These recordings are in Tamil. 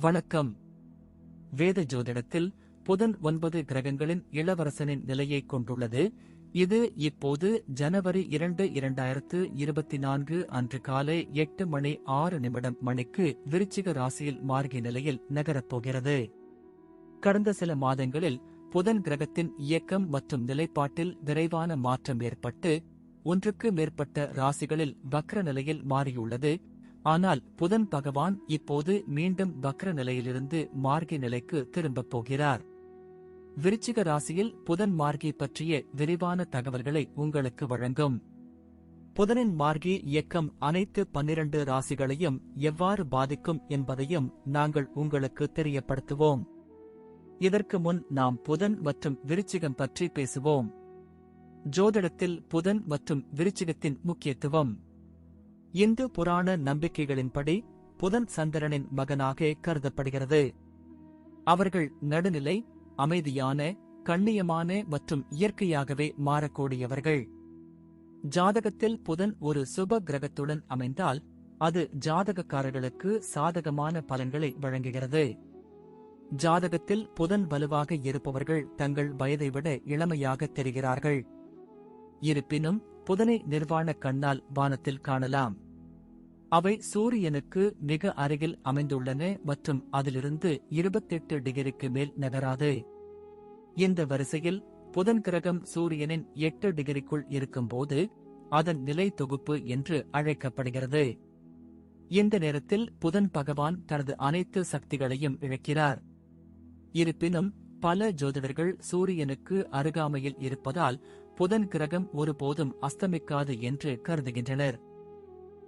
வணக்கம். வேத ஜோதிடத்தில் புதன் ஒன்பது கிரகங்களின் இளவரசனின் நிலையை கொண்டுள்ளது. இது இப்போது ஜனவரி இரண்டு இரண்டாயிரத்து இருபத்தி நான்கு அன்று காலை எட்டு மணி ஆறு நிமிடம் மணிக்கு விருச்சிக ராசியில் மார்கி நிலையில் நகரப் போகிறது. கடந்த சில மாதங்களில் புதன் கிரகத்தின் இயக்கம் மற்றும் நிலைப்பாட்டில் விரைவான மாற்றம் ஏற்பட்டு ஒன்றுக்கு மேற்பட்ட ராசிகளில் வக்ர நிலையில் மாறியுள்ளது. ஆனால் புதன் பகவான் இப்போது மீண்டும் வக்ர நிலையிலிருந்து மார்கி நிலைக்கு திரும்பப் போகிறார். விருச்சிக ராசியில் புதன் மார்கி பற்றிய விரிவான தகவல்களை உங்களுக்கு வழங்கும். புதனின் மார்கி இயக்கம் அனைத்து பன்னிரண்டு ராசிகளையும் எவ்வாறு பாதிக்கும் என்பதையும் நாங்கள் உங்களுக்கு தெரியப்படுத்துவோம். இதற்கு முன் நாம் புதன் மற்றும் விருச்சிகம் பற்றி பேசுவோம். ஜோதிடத்தில் புதன் மற்றும் விருச்சிகத்தின் முக்கியத்துவம். இந்து புராண நம்பிக்கைகளின்படி புதன் சந்திரனின் மகனாக கருதப்படுகிறது. அவர்கள் நடுநிலை அமைதியான கண்ணியமான மற்றும் இயற்கையாகவே மாறக்கூடியவர்கள். ஜாதகத்தில் புதன் ஒரு சுப கிரகத்துடன் அமைந்தால் அது ஜாதகக்காரர்களுக்கு சாதகமான பலன்களை வழங்குகிறது. ஜாதகத்தில் புதன் வலுவாக இருப்பவர்கள் தங்கள் வயதை விட இளமையாக தெரிகிறார்கள். இருப்பினும் புதனை நிர்வாண கண்ணால் வானத்தில் காணலாம். அவை சூரியனுக்கு மிக அருகில் அமைந்துள்ளன மற்றும் அதிலிருந்து இருபத்தெட்டு டிகிரிக்கு மேல் நகராது. இந்த வரிசையில் புதன் கிரகம் சூரியனின் எட்டு டிகிரிக்குள் இருக்கும்போது அதன் நிலை தொகுப்பு என்று அழைக்கப்படுகிறது. இந்த நேரத்தில் புதன் பகவான் தனது அனைத்து சக்திகளையும் இழக்கிறார். இருப்பினும் பல ஜோதிடர்கள் சூரியனுக்கு அருகாமையில் இருப்பதால் புதன் கிரகம் ஒருபோதும் அஸ்தமிக்காது என்று கருதுகின்றனர்.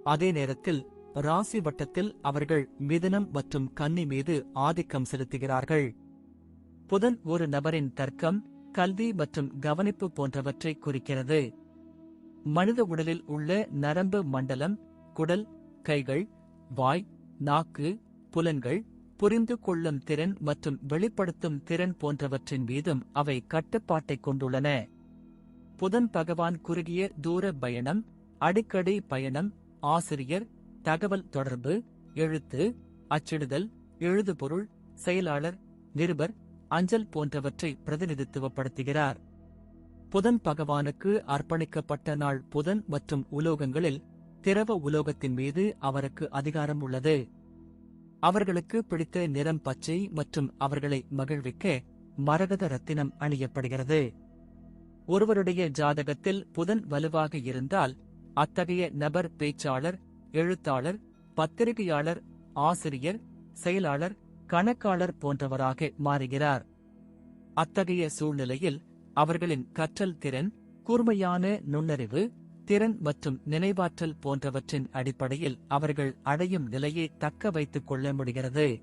அதே நேரத்தில் ராசி வட்டத்தில் அவர்கள் மிதனம் மற்றும் கன்னி மீது ஆதிக்கம் செலுத்துகிறார்கள். புதன் ஒரு நபரின் தர்க்கம் கல்வி மற்றும் கவனிப்பு போன்றவற்றை குறிக்கிறது. மனித உடலில் உள்ள நரம்பு மண்டலம் குடல் கைகள் வாய் நாக்கு புலன்கள் புரிந்து கொள்ளும் திறன் மற்றும் வெளிப்படுத்தும் திறன் போன்றவற்றின் மீதும் அவை கட்டுப்பாட்டை கொண்டுள்ளன. புதன் பகவான் குறுகிய தூர பயணம் அடிக்கடி பயணம் ஆசிரியர் தகவல் தொடர்பு எழுத்து அச்சிடுதல் எழுதுபொருள் செயலாளர் நிருபர் அஞ்சல் போன்றவற்றை பிரதிநிதித்துவப்படுத்துகிறார். புதன் பகவானுக்கு அர்ப்பணிக்கப்பட்ட நாள் புதன் மற்றும் உலோகங்களில் திரவ உலோகத்தின் மீது அவருக்கு அதிகாரம் உள்ளது. அவர்களுக்கு பிடித்த நிறம் பச்சை மற்றும் அவர்களை மகிழ்விக்க மரகத ரத்தினம் அணியப்படுகிறது. ஒருவருடைய ஜாதகத்தில் புதன் வலுவாக இருந்தால் அத்தகைய நபர் பேச்சாளர் எழுத்தாளர் பத்திரிகையாளர் ஆசிரியர் செயலாளர் கணக்காளர் போன்றவராக மாறுகிறார். அத்தகைய சூழ்நிலையில் அவர்களின் கற்றல் திறன் கூர்மையான நுண்ணறிவு திறன் மற்றும் நினைவாற்றல் போன்றவற்றின் அடிப்படையில் அவர்கள் அடையும் நிலையை தக்க வைத்துக் கொள்ள முடிகிறது.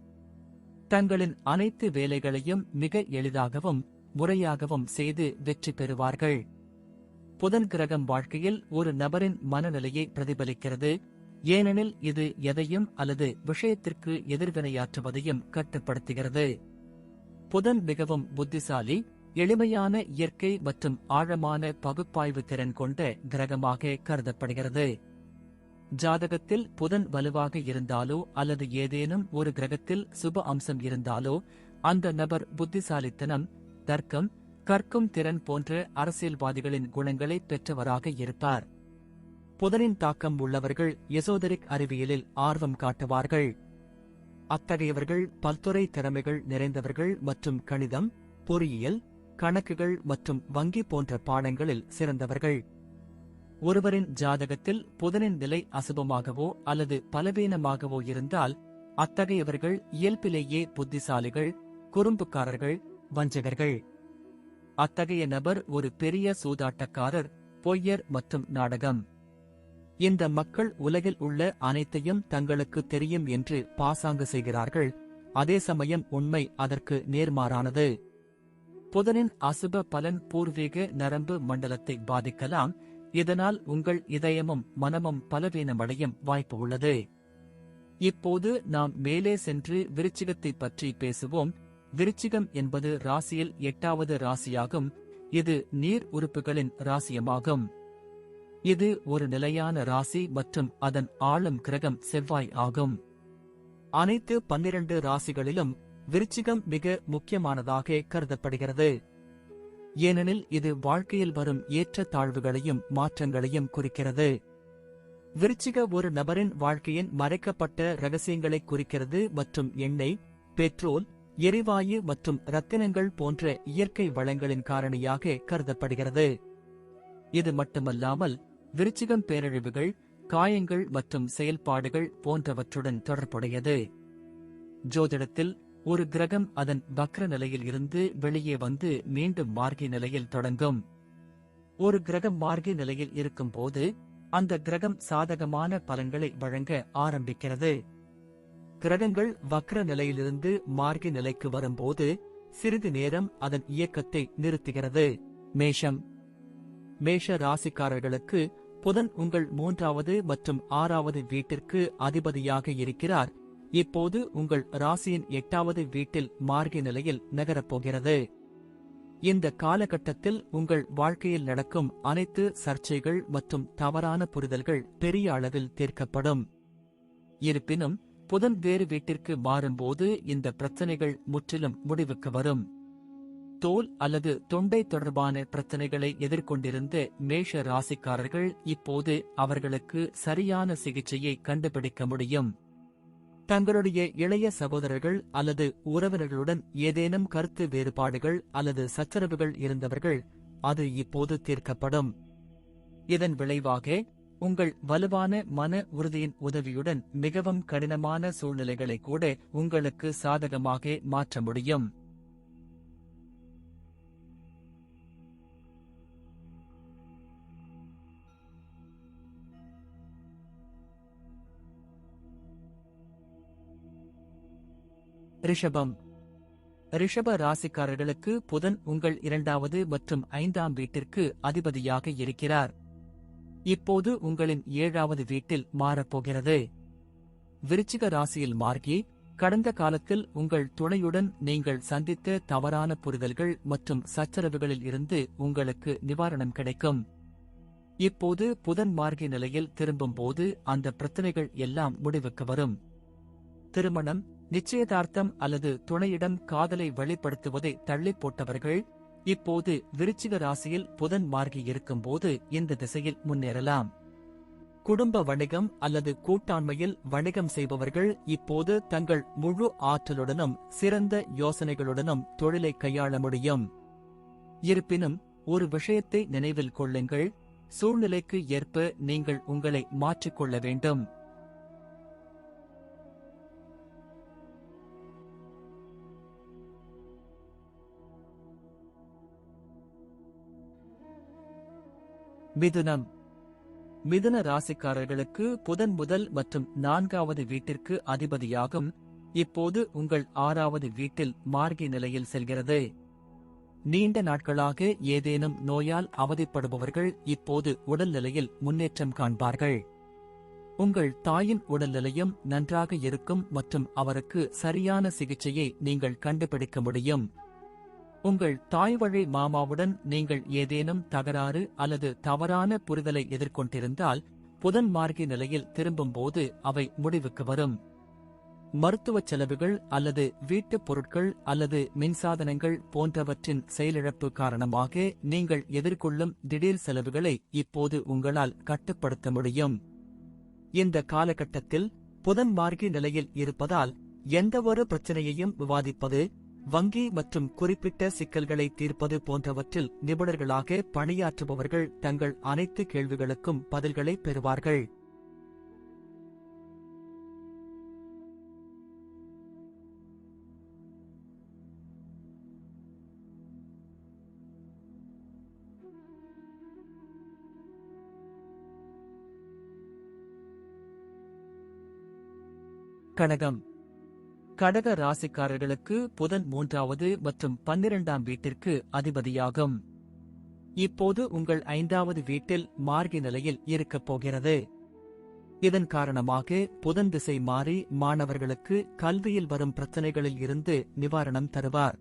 தங்களின் அனைத்து வேலைகளையும் மிக எளிதாகவும் முறையாகவும் செய்து வெற்றி பெறுவார்கள். புதன் கிரகம் வாழ்க்கையில் ஒரு நபரின் மனநிலையை பிரதிபலிக்கிறது. ஏனெனில் இது எதையும் அல்லது விஷயத்திற்கு எதிர்வினையாற்றுவதையும் கட்டுப்படுத்துகிறது. புதன் மிகவும் புத்திசாலி எளிமையான இயற்கை மற்றும் ஆழமான பகுப்பாய்வு திறன் கொண்ட கிரகமாக கருதப்படுகிறது. ஜாதகத்தில் புதன் வலுவாக இருந்தாலோ அல்லது ஏதேனும் ஒரு கிரகத்தில் சுப அம்சம் இருந்தாலோ அந்த நபர் புத்திசாலித்தனம் தர்க்கம் கற்கும் திறன் போன்ற அரசியல்வாதிகளின் குணங்களை பெற்றவராக இருப்பார். புதனின் தாக்கம் உள்ளவர்கள் எசோதரிக் அறிவியலில் ஆர்வம் காட்டுவார்கள். அத்தகையவர்கள் பல்துறை திறமைகள் நிறைந்தவர்கள் மற்றும் கணிதம் பொறியியல் கணக்குகள் மற்றும் வங்கி போன்ற பாடங்களில் சிறந்தவர்கள். ஒருவரின் ஜாதகத்தில் புதனின் நிலை அசுபமாகவோ அல்லது பலவீனமாகவோ இருந்தால் அத்தகையவர்கள் இயல்பிலேயே புத்திசாலிகள் குறும்புக்காரர்கள் வஞ்சகர்கள். அத்தகைய நபர் ஒரு பெரிய சூதாட்டக்காரர் பொய்யர் மற்றும் நாடகம். இந்த மக்கள் உலகில் உள்ள அனைத்தையும் தங்களுக்கு தெரியும் என்று பாசாங்கு செய்கிறார்கள். அதே சமயம் உண்மை அதற்கு நேர்மாறானது. புதனின் அசுப பலன் பூர்வீக நரம்பு மண்டலத்தை பாதிக்கலாம். இதனால் உங்கள் இதயமும் மனமும் பலவீனமடையும் வாய்ப்பு உள்ளது. இப்போது நாம் மேலே சென்று விருச்சிகத்தை பற்றி பேசுவோம். விருச்சிகம் என்பது ராசியில் எட்டாவது ராசியாகும். இது நீர் உறுப்புகளின் ராசியமாகும். இது ஒரு நிலையான ராசி மற்றும் அதன் ஆளும் கிரகம் செவ்வாய் ஆகும். அனைத்து பன்னிரண்டு ராசிகளிலும் விருச்சிகம் மிக முக்கியமானதாக கருதப்படுகிறது. ஏனெனில் இது வாழ்க்கையில் வரும் ஏற்ற தாழ்வுகளையும் மாற்றங்களையும் குறிக்கிறது. விருச்சிக ஒரு நபரின் வாழ்க்கையின் மறைக்கப்பட்ட ரகசியங்களை குறிக்கிறது மற்றும் எண்ணெய் பெட்ரோல் எரிவாயு மற்றும் ரத்தினங்கள் போன்ற இயற்கை வளங்களின் காரணியாக கருதப்படுகிறது. இது மட்டுமல்லாமல் விருச்சிகம் பேரழிவுகள் காயங்கள் மற்றும் செயல்பாடுகள் போன்றவற்றுடன் தொடர்புடையது. ஜோதிடத்தில் ஒரு கிரகம் அதன் வக்ர நிலையில் இருந்து வெளியே வந்து மீண்டும் மார்கி நிலையில் தொடங்கும். ஒரு கிரகம் மார்கி நிலையில் இருக்கும்போது அந்த கிரகம் சாதகமான பலன்களை வழங்க ஆரம்பிக்கிறது. கிரகங்கள் வக்ர நிலையிலிருந்து மார்கி நிலைக்கு வரும்போது சிறிது நேரம் அதன் இயக்கத்தை நிறுத்துகிறது. மேஷம். மேஷ ராசிக்காரர்களுக்கு புதன் உங்கள் மூன்றாவது மற்றும் ஆறாவது வீட்டிற்கு அதிபதியாக இருக்கிறார். இப்போது உங்கள் ராசியின் எட்டாவது வீட்டில் மார்கி நிலையில் நகரப்போகிறது. இந்த காலகட்டத்தில் உங்கள் வாழ்க்கையில் நடக்கும் அனைத்து சர்ச்சைகள் மற்றும் தவறான புரிதல்கள் பெரிய அளவில் தீர்க்கப்படும். இருப்பினும் புதன் வேறு வீட்டிற்கு மாறும்போது இந்த பிரச்சனைகள் முற்றிலும் முடிவுக்கு வரும். தோல் அல்லது தொண்டை தொடர்பான பிரச்சனைகளை எதிர்கொண்டிருந்த மேஷ ராசிக்காரர்கள் இப்போது அவர்களுக்கு சரியான சிகிச்சையை கண்டுபிடிக்க முடியும். தங்களுடைய இளைய சகோதரர்கள் அல்லது உறவினர்களுடன் ஏதேனும் கருத்து வேறுபாடுகள் அல்லது சச்சரவுகள் இருந்தவர்கள் அது இப்போது தீர்க்கப்படும். இதன் விளைவாக உங்கள் வலுவான மன உறுதியின் உதவியுடன் மிகவும் கடினமான சூழ்நிலைகளை கூட உங்களுக்கு சாதகமாக மாற்ற முடியும். ரிஷபம். ரிஷப ராசிக்காரர்களுக்கு புதன் உங்கள் இரண்டாவது மற்றும் ஐந்தாம் வீட்டிற்கு அதிபதியாக இருக்கிறார். இப்போது உங்களின் ஏழாவது வீட்டில் மாறப்போகிறது. விருச்சிக ராசியில் மார்கி கடந்த காலத்தில் உங்கள் துணையுடன் நீங்கள் சந்தித்த தவறான புரிதல்கள் மற்றும் சச்சரவுகளில் இருந்து உங்களுக்கு நிவாரணம் கிடைக்கும். இப்போது புதன் மார்கி நிலையில் திரும்பும்போது அந்த பிரச்சனைகள் எல்லாம் முடிவுக்கு வரும். திருமணம் நிச்சயதார்த்தம் அல்லது துணையிடம் காதலை வெளிப்படுத்துவதை தள்ளிப் போட்டவர்கள் இப்போது விருச்சிக ராசியில் புதன் மார்கி இருக்கும்போது இந்த திசையில் முன்னேறலாம். குடும்ப வணிகம் அல்லது கூட்டாண்மையில் வணிகம் செய்பவர்கள் இப்போது தங்கள் முழு ஆற்றலுடனும் சிறந்த யோசனைகளுடனும் தொழிலை கையாள முடியும். இருப்பினும் ஒரு விஷயத்தை நினைவில் கொள்ளுங்கள். சூழ்நிலைக்கு ஏற்ப நீங்கள் உங்களை மாற்றிக்கொள்ள வேண்டும். மிதுனம். மிதுன ராசிக்காரர்களுக்கு புதன் முதல் மற்றும் நான்காவது வீட்டிற்கு அதிபதியாகும். இப்போது உங்கள் ஆறாவது வீட்டில் மார்கி நிலையில் செல்கிறது. நீண்ட நாட்களாக ஏதேனும் நோயால் அவதிப்படுபவர்கள் இப்போது உடல்நிலையில் முன்னேற்றம் காண்பார்கள். உங்கள் தாயின் உடல்நிலையும் நன்றாக இருக்கும் மற்றும் அவருக்கு சரியான சிகிச்சையை நீங்கள் கண்டுபிடிக்க முடியும். உங்கள் தாய்வழி மாமாவுடன் நீங்கள் ஏதேனும் தகராறு அல்லது தவறான புரிதலை எதிர்கொண்டிருந்தால் புதன் மார்கி நிலையில் திரும்பும்போது அவை முடிவுக்கு வரும். மருத்துவச் செலவுகள் அல்லது வீட்டுப் பொருட்கள் அல்லது மின்சாதனங்கள் போன்றவற்றின் செயலிழப்பு காரணமாக நீங்கள் எதிர்கொள்ளும் திடீர் செலவுகளை இப்போது உங்களால் கட்டுப்படுத்த முடியும். இந்த காலகட்டத்தில் புதன் மார்கி நிலையில் இருப்பதால் எந்தவொரு பிரச்சனையையும் விவாதிப்பது வங்கி மற்றும் குறிப்பிட்ட சிக்கல்களை தீர்ப்பது போன்றவற்றில் நிபுணர்களாக பணியாற்றுபவர்கள் தங்கள் அனைத்து கேள்விகளுக்கும் பதில்களை பெறுவார்கள். கனகம். கடக ராசிக்காரர்களுக்கு புதன் மூன்றாவது மற்றும் பன்னிரண்டாம் வீட்டிற்கு அதிபதியாகும். இப்போது உங்கள் ஐந்தாவது வீட்டில் மார்கி நிலையில் இருக்கப் போகிறது. இதன் காரணமாக புதன் திசை மாறி மாணவர்களுக்கு கல்வியில் வரும் பிரச்சனைகளில் இருந்து நிவாரணம் தருவார்.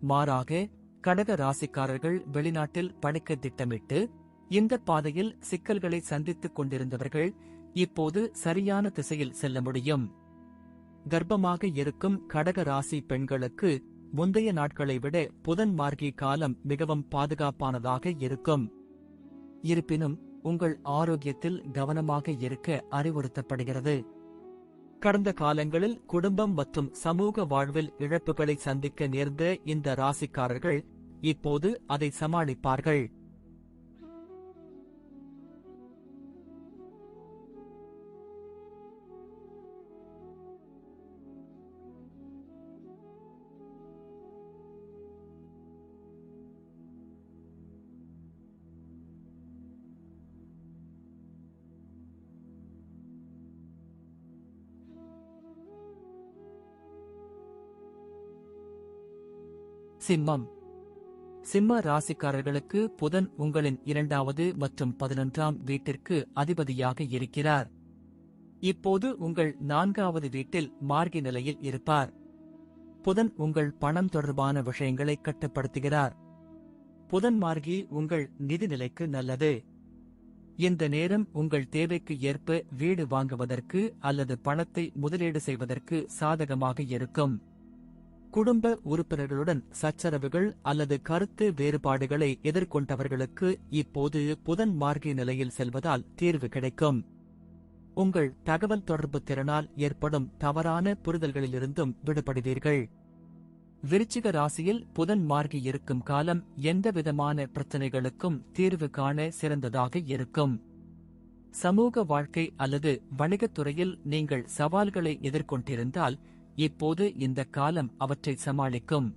மாறாக கடக ராசிக்காரர்கள் வெளிநாட்டில் படிக்க திட்டமிட்டு இந்த பாதையில் சிக்கல்களை சந்தித்துக் கொண்டிருந்தவர்கள் இப்போது சரியான திசையில் செல்ல முடியும். கர்ப்பமாக இருக்கும் கடக ராசி பெண்களுக்கு முந்தைய நாட்களை விட புதன் மார்கி காலம் மிகவும் பாதுகாப்பானதாக இருக்கும். இருப்பினும் உங்கள் ஆரோக்கியத்தில் கவனமாக இருக்க அறிவுறுத்தப்படுகிறது. கடந்த காலங்களில் குடும்பம் மற்றும் சமூக வாழ்வில் இழப்புகளை சந்திக்க நேர்ந்த இந்த ராசிக்காரர்கள் இப்போது அதை சமாளிப்பார்கள். சிம்மம். சிம்ம ராசிக்காரர்களுக்கு புதன் உங்களின் இரண்டாவது மற்றும் பதினொன்றாம் வீட்டிற்கு அதிபதியாக இருக்கிறார். இப்போது உங்கள் நான்காவது வீட்டில் மார்கி நிலையில் இருப்பார். புதன் உங்கள் பணம் தொடர்பான விஷயங்களை கட்டுப்படுத்துகிறார். புதன் மார்கி உங்கள் நிதி நிலைக்கு நல்லது. இந்த நேரம் உங்கள் தேவைக்கு ஏற்ப வீடு வாங்குவதற்கு அல்லது பணத்தை முதலீடு செய்வதற்கு சாதகமாக இருக்கும். குடும்ப உறுப்பினர்களுடன் சச்சரவுகள் அல்லது கருத்து வேறுபாடுகளை எதிர்கொண்டவர்களுக்கு இப்போது புதன் மார்கி நிலையில் செல்வதால் தீர்வு கிடைக்கும். உங்கள் தகவல் தொடர்பு திறனால் ஏற்படும் தவறான புரிதல்களிலிருந்தும் விடுபடுவீர்கள். விருச்சிக ராசியில் புதன் மார்கி இருக்கும் காலம் எந்தவிதமான பிரச்சனைகளுக்கும் தீர்வு காண சிறந்ததாக இருக்கும். சமூக வாழ்க்கை அல்லது வணிகத் துறையில் நீங்கள் சவால்களை எதிர்கொண்டிருந்தால் இப்போது இந்த காலம் அவற்றை சமாளிக்கும்.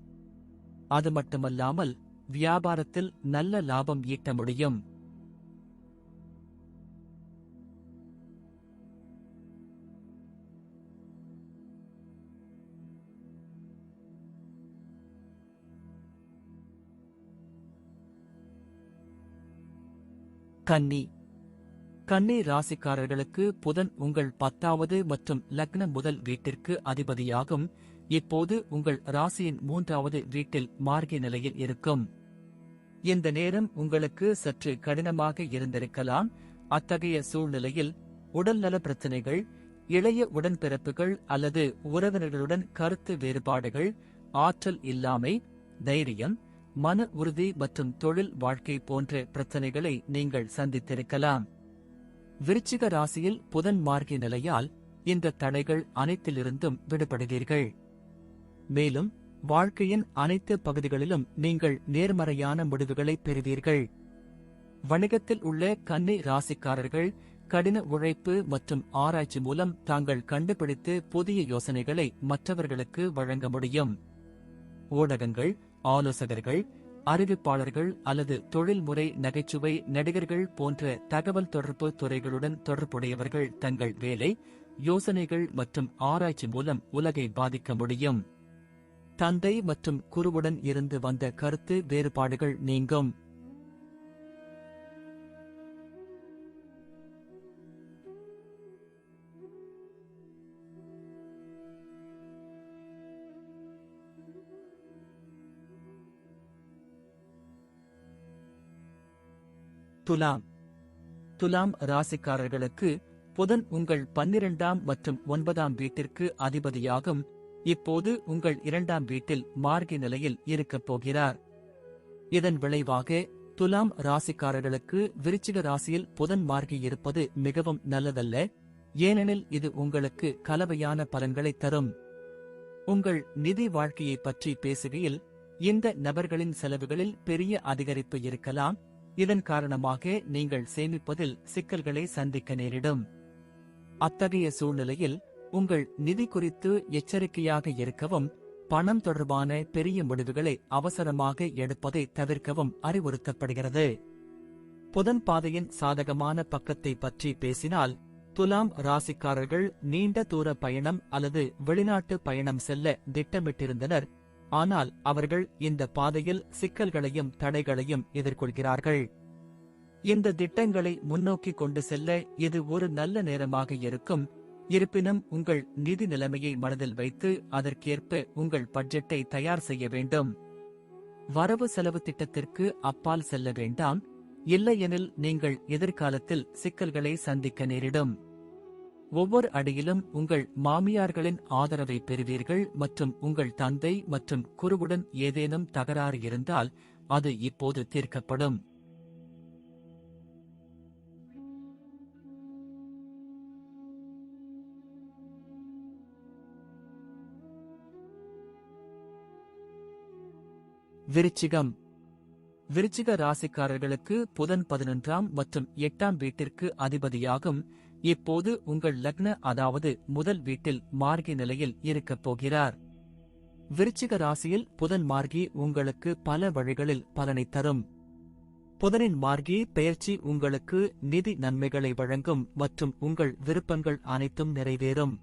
அது மட்டுமல்லாமல் வியாபாரத்தில் நல்ல லாபம் ஈட்ட முடியும். கன்னி கன்னி ராசிக்காரர்களுக்கு புதன் உங்கள் பத்தாவது மற்றும் லக்ன முதல் வீட்டிற்கு அதிபதியாகும். இப்போது உங்கள் ராசியின் மூன்றாவது வீட்டில் மார்கி நிலையில் இருக்கும். இந்த நேரம் உங்களுக்கு சற்று கடினமாக இருந்திருக்கலாம். அத்தகைய சூழ்நிலையில் உடல்நல பிரச்சனைகள் இளைய உடன்பிறப்புகள் அல்லது உறவினர்களுடன் கருத்து வேறுபாடுகள் ஆற்றல் இல்லாமை தைரியம் மன உறுதி மற்றும் தொழில் வாழ்க்கை போன்ற பிரச்சனைகளை நீங்கள் சந்தித்திருக்கலாம். விருச்சிக ராசியில் புதன் மார்கி நிலையால் இந்த தடைகள் அனைத்திலிருந்தும் விடுபடுவீர்கள். மேலும் வாழ்க்கையின் அனைத்து பகுதிகளிலும் நீங்கள் நேர்மறையான முடிவுகளை பெறுவீர்கள். வணிகத்தில் உள்ள கன்னி ராசிக்காரர்கள் கடின உழைப்பு மற்றும் ஆராய்ச்சி மூலம் தாங்கள் கண்டுபிடித்து புதிய யோசனைகளை மற்றவர்களுக்கு வழங்க முடியும். ஊடகங்கள் ஆலோசகர்கள் அறிவிப்பாளர்கள் அல்லது தொழில்முறை நகைச்சுவை நடிகர்கள் போன்ற தகவல் தொடர்பு துறைகளுடன் தொடர்புடையவர்கள் தங்கள் வேலை யோசனைகள் மற்றும் ஆராய்ச்சி மூலம் உலகை பாதிக்க முடியும். தந்தை மற்றும் குருவுடன் இருந்து வந்த கருத்து வேறுபாடுகள் நீங்கும். துலாம். துலாம் ராசிக்காரர்களுக்கு புதன் உங்கள் பன்னிரண்டாம் மற்றும் ஒன்பதாம் வீட்டிற்கு அதிபதியாகும். இப்போது உங்கள் இரண்டாம் வீட்டில் மார்கி நிலையில் இருக்கப் போகிறார். இதன் விளைவாக துலாம் ராசிக்காரர்களுக்கு விருச்சிக ராசியில் புதன் மார்கி இருப்பது மிகவும் நல்லதல்ல. ஏனெனில் இது உங்களுக்கு கலவையான பலன்களை தரும். உங்கள் நிதி வாழ்க்கையை பற்றி பேசுகையில் இந்த நபர்களின் செலவுகளில் பெரிய அதிகரிப்பு இருக்கலாம். இதன் காரணமாக நீங்கள் சேமிப்பதில் சிக்கல்களை சந்திக்க நேரிடும். அத்தகைய சூழ்நிலையில் உங்கள் நிதி குறித்து எச்சரிக்கையாக இருக்கவும் பணம் தொடர்பான பெரிய முடிவுகளை அவசரமாக எடுப்பதை தவிர்க்கவும் அறிவுறுத்தப்படுகிறது. புதன் பாதையின் சாதகமான பக்கத்தை பற்றி பேசினால் துலாம் ராசிக்காரர்கள் நீண்ட தூர பயணம் அல்லது வெளிநாட்டு பயணம் செல்ல திட்டமிட்டிருந்தனர். ஆனால் அவர்கள் இந்த பாதையில் சிக்கல்களையும் தடைகளையும் எதிர்கொள்கிறார்கள். இந்த திட்டங்களை முன்னோக்கி கொண்டு செல்ல இது ஒரு நல்ல நேரமாக இருக்கும். இருப்பினும் உங்கள் நிதி நிலைமையை மனதில் வைத்து அதற்கேற்ப உங்கள் பட்ஜெட்டை தயார் செய்ய வேண்டும். வரவு செலவு திட்டத்திற்கு அப்பால் செல்ல வேண்டாம். இல்லையெனில் நீங்கள் எதிர்காலத்தில் சிக்கல்களை சந்திக்க நேரிடும். ஒவ்வொரு அடியிலும் உங்கள் மாமியார்களின் ஆதரவை பெறுவீர்கள் மற்றும் உங்கள் தந்தை மற்றும் குருவுடன் ஏதேனும் தகராறு இருந்தால் அது இப்போது தீர்க்கப்படும். விருச்சிகம். விருச்சிக ராசிக்காரர்களுக்கு புதன் பதினொன்றாம் மற்றும் எட்டாம் வீட்டிற்கு அதிபதியாகும் இப்போது உங்கள் லக்ன அதாவது முதல் வீட்டில் மார்கி நிலையில் இருக்கப் போகிறார். விருச்சிக ராசியில் புதன் மார்கி உங்களுக்கு பல வழிகளில் பலனை தரும். புதனின் மார்கி பெயர்ச்சி உங்களுக்கு நிதி நன்மைகளை வழங்கும் மற்றும் உங்கள் விருப்பங்கள் அனைத்தும் நிறைவேறும்.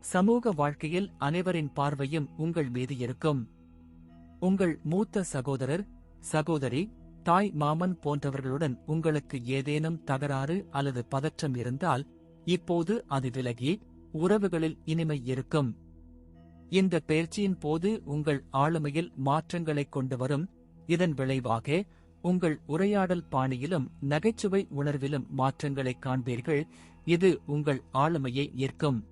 சமூக வாழ்க்கையில் அனைவரின் பார்வையும் உங்கள் மீது இருக்கும். உங்கள் மூத்த சகோதரர் சகோதரி தாய் மாமன் போன்றவர்களுடன் உங்களுக்கு ஏதேனும் தகராறு அல்லது பதற்றம் இருந்தால் இப்போது அது விலகி உறவுகளில் இனிமை இருக்கும். இந்த பயிற்சியின் போது உங்கள் ஆளுமையில் மாற்றங்களைக் கொண்டு வரும். இதன் விளைவாக உங்கள் உரையாடல் பாணியிலும் நகைச்சுவை உணர்விலும் மாற்றங்களைக் காண்பீர்கள். இது உங்கள் ஆளுமையை ஈர்க்கும்.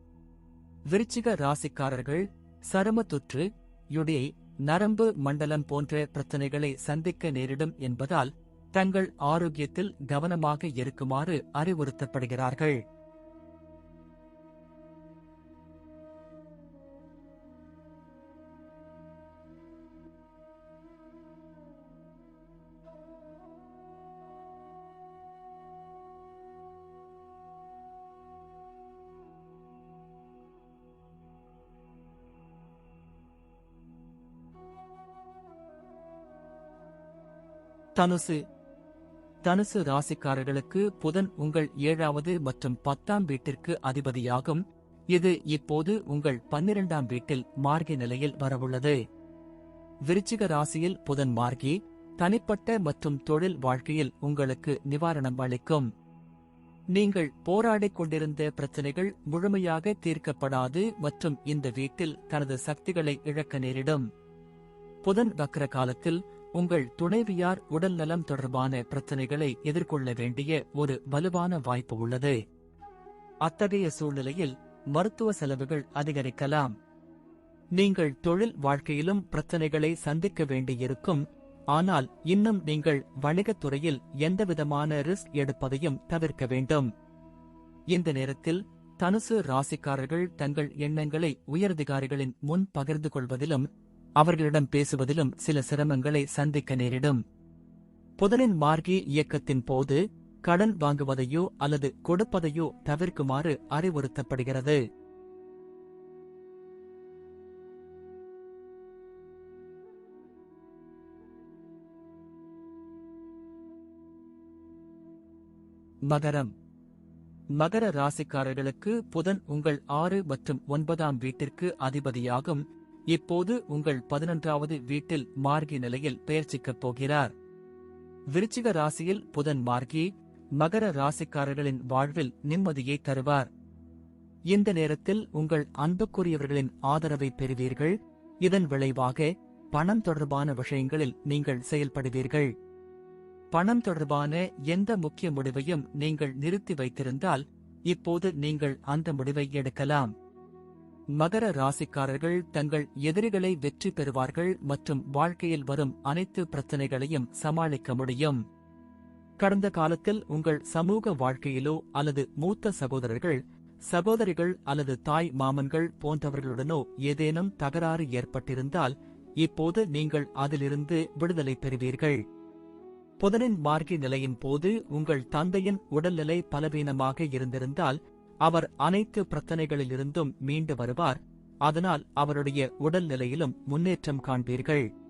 விருச்சிக ராசிக்காரர்கள் சரும தொற்று யுடே நரம்பு மண்டலம் போன்ற பிரச்சனைகளை சந்திக்க நேரிடும் என்பதால் தங்கள் ஆரோக்கியத்தில் கவனமாக இருக்குமாறு அறிவுறுத்தப்படுகிறார்கள். தனுசு. தனுசு ராசிக்காரர்களுக்கு புதன் உங்கள் ஏழாவது மற்றும் பத்தாம் வீட்டிற்கு அதிபதியாகும். இது இப்போது உங்கள் பன்னிரண்டாம் வீட்டில் மார்கி நிலையில் வரவுள்ளது. விருச்சிக ராசியில் புதன் மார்கி தனிப்பட்ட மற்றும் தொழில் வாழ்க்கையில் உங்களுக்கு நிவாரணம் அளிக்கும். நீங்கள் போராடிக் கொண்டிருந்த பிரச்சனைகள் முழுமையாக தீர்க்கப்படாது மற்றும் இந்த வீட்டில் தனது சக்திகளை இழக்க நேரிடும். புதன் வக்ர காலத்தில் உங்கள் துணைவியார் உடல்நலம் தொடர்பான பிரச்சனைகளை எதிர்கொள்ள வேண்டிய ஒரு வலுவான வாய்ப்பு உள்ளது. அத்தகைய சூழ்நிலையில் மருத்துவ செலவுகள் அதிகரிக்கலாம். நீங்கள் தொழில் வாழ்க்கையிலும் பிரச்சனைகளை சந்திக்க வேண்டியிருக்கும். ஆனால் இன்னும் நீங்கள் வணிகத் துறையில் எந்தவிதமான ரிஸ்க் எடுப்பதையும் தவிர்க்க வேண்டும். இந்த நேரத்தில் தனுசு ராசிக்காரர்கள் தங்கள் எண்ணங்களை உயரதிகாரிகளின் முன் பகிர்ந்து கொள்வதிலும் அவர்களிடம் பேசுவதிலும் சில சிரமங்களை சந்திக்க நேரிடும். புதனின் மார்கி இயக்கத்தின் போது கடன் வாங்குவதையோ அல்லது கொடுப்பதையோ தவிர்க்குமாறு அறிவுறுத்தப்படுகிறது. மகரம். மகர ராசிக்காரர்களுக்கு புதன் உங்கள் ஆறு மற்றும் ஒன்பதாம் வீட்டிற்கு அதிபதியாகும். இப்போது உங்கள் பதினொன்றாவது வீட்டில் மார்கி நிலையில் பெயர்ச்சிக்கப் போகிறார். விருச்சிக ராசியில் புதன் மார்கி மகர ராசிக்காரர்களின் வாழ்வில் நிம்மதியை தருவார். இந்த நேரத்தில் உங்கள் அன்புக்குரியவர்களின் ஆதரவை பெறுவீர்கள். இதன் விளைவாக பணம் தொடர்பான விஷயங்களில் நீங்கள் செயல்படுவீர்கள். பணம் தொடர்பான எந்த முக்கிய முடிவையும் நீங்கள் நிறுத்தி வைத்திருந்தால் இப்போது நீங்கள் அந்த முடிவை எடுக்கலாம். மகர ராசிக்காரர்கள் தங்கள் எதிரிகளை வெற்றி பெறுவார்கள் மற்றும் வாழ்க்கையில் வரும் அனைத்து பிரச்சனைகளையும் சமாளிக்க முடியும். கடந்த காலத்தில் உங்கள் சமூக வாழ்க்கையிலோ அல்லது மூத்த சகோதரர்கள் சகோதரிகள் அல்லது தாய் மாமன்கள் போன்றவர்களுடனோ ஏதேனும் தகராறு ஏற்பட்டிருந்தால் இப்போது நீங்கள் அதிலிருந்து விடுதலை பெறுவீர்கள். புதனின் மார்கி நிலையின் போது உங்கள் தந்தையின் உடல்நிலை பலவீனமாக இருந்திருந்தால் அவர் அனைத்து பிரச்சனைகளிலிருந்தும் மீண்டு வருவார் அதனால் அவருடைய உடல் நிலையிலும் முன்னேற்றம் காண்பீர்கள்.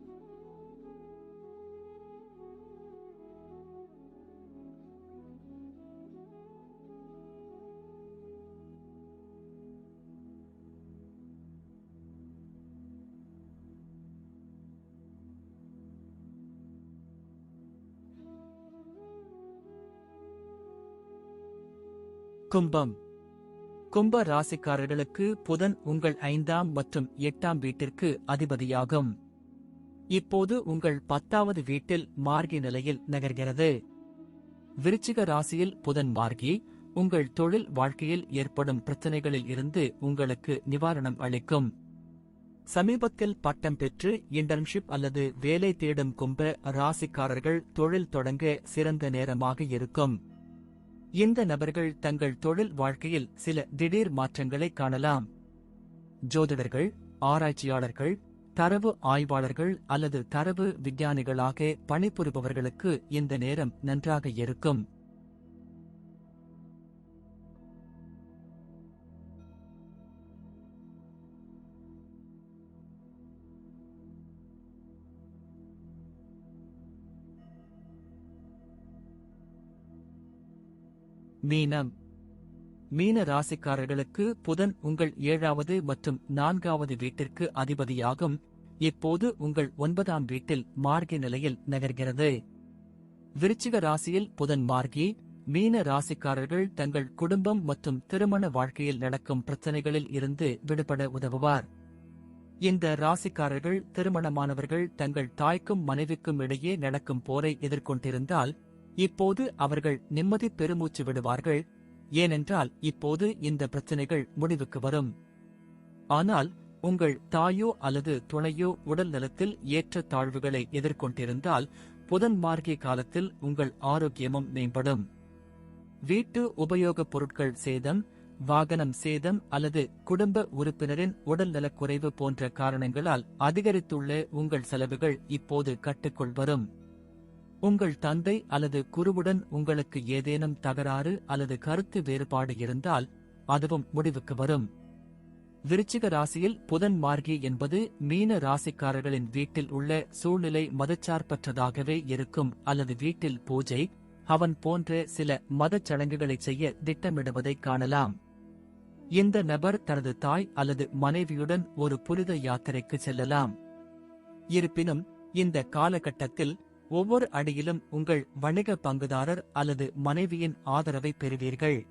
கும்பம். கும்ப ராசிக்காரர்களுக்கு புதன் உங்கள் ஐந்தாம் மற்றும் எட்டாம் வீட்டிற்கு அதிபதியாகும். இப்போது உங்கள் பத்தாவது வீட்டில் மார்கி நிலையில் நகர்கிறது. விருச்சிக ராசியில் புதன் மார்கி உங்கள் தொழில் வாழ்க்கையில் ஏற்படும் பிரச்சனைகளில் இருந்து உங்களுக்கு நிவாரணம் அளிக்கும். சமீபத்தில் பட்டம் பெற்று இன்டர்ன்ஷிப் அல்லது வேலை தேடும் கும்ப ராசிக்காரர்கள் தொழில் தொடங்க சிறந்த நேரமாக இருக்கும். இந்த நபர்கள் தங்கள் தொழில் வாழ்க்கையில் சில திடீர் மாற்றங்களை காணலாம். ஜோதிடர்கள் ஆராய்ச்சியாளர்கள் தரவு ஆய்வாளர்கள் அல்லது தரவு விஞ்ஞானிகளாக பணிபுரிபவர்களுக்கு இந்த நேரம் நன்றாக இருக்கும். மீனம். மீன ராசிக்காரர்களுக்கு புதன் உங்கள் ஏழாவது மற்றும் நான்காவது வீட்டிற்கு அதிபதியாகும். இப்போது உங்கள் ஒன்பதாம் வீட்டில் மார்கி நிலையில் நகர்கிறது. விருச்சிக ராசியில் புதன் மார்கி மீன ராசிக்காரர்கள் தங்கள் குடும்பம் மற்றும் திருமண வாழ்க்கையில் நடக்கும் பிரச்சனைகளில் இருந்து விடுபட உதவுவார். இந்த ராசிக்காரர்கள் திருமணமானவர்கள் தங்கள் தாய்க்கும் மனைவிக்கும் இடையே நடக்கும் போரை எதிர்கொண்டிருந்தால் இப்போது அவர்கள் நிம்மதி பெருமூச்சு விடுவார்கள். ஏனென்றால் இப்போது இந்த பிரச்சனைகள் முடிவுக்கு வரும். ஆனால் உங்கள் தாயோ அல்லது துணையோ உடல் நலத்தில் ஏற்ற தாழ்வுகளை எதிர்கொண்டிருந்தால் புதன் மார்கிய காலத்தில் உங்கள் ஆரோக்கியமும் மேம்படும். வீட்டு உபயோகப் பொருட்கள் சேதம் வாகனம் சேதம் அல்லது குடும்ப உறுப்பினரின் உடல்நலக் குறைவு போன்ற காரணங்களால் அதிகரித்துள்ள உங்கள் செலவுகள் இப்போது கட்டுக்குள் வரும். உங்கள் தந்தை அல்லது குருவுடன் உங்களுக்கு ஏதேனும் தகராறு அல்லது கருத்து வேறுபாடு இருந்தால் அதுவும் முடிவுக்கு வரும். விருச்சிக ராசியில் புதன் மார்கி என்பது மீன ராசிக்காரர்களின் வீட்டில் உள்ள சூழ்நிலை மதச்சார்பற்றதாகவே இருக்கும் அல்லது வீட்டில் பூஜை அவன் போன்ற சில மதச் சடங்குகளை செய்ய திட்டமிடுவதை காணலாம். இந்த நபர் தனது தாய் அல்லது மனைவியுடன் ஒரு புனித யாத்திரைக்கு செல்லலாம். இருப்பினும் இந்த காலகட்டத்தில் ஒவ்வொரு அடியிலும் உங்கள் வணிக பங்குதாரர் அல்லது மனைவியின் ஆதரவை பெறுவீர்கள்.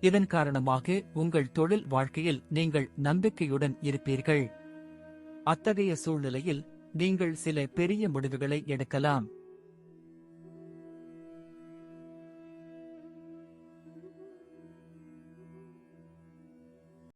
இதன் காரணமாக உங்கள் தொழில் வாழ்க்கையில் நீங்கள் நம்பிக்கையுடன் இருப்பீர்கள். அத்தகைய சூழ்நிலையில் நீங்கள் சில பெரிய முடிவுகளை எடுக்கலாம்.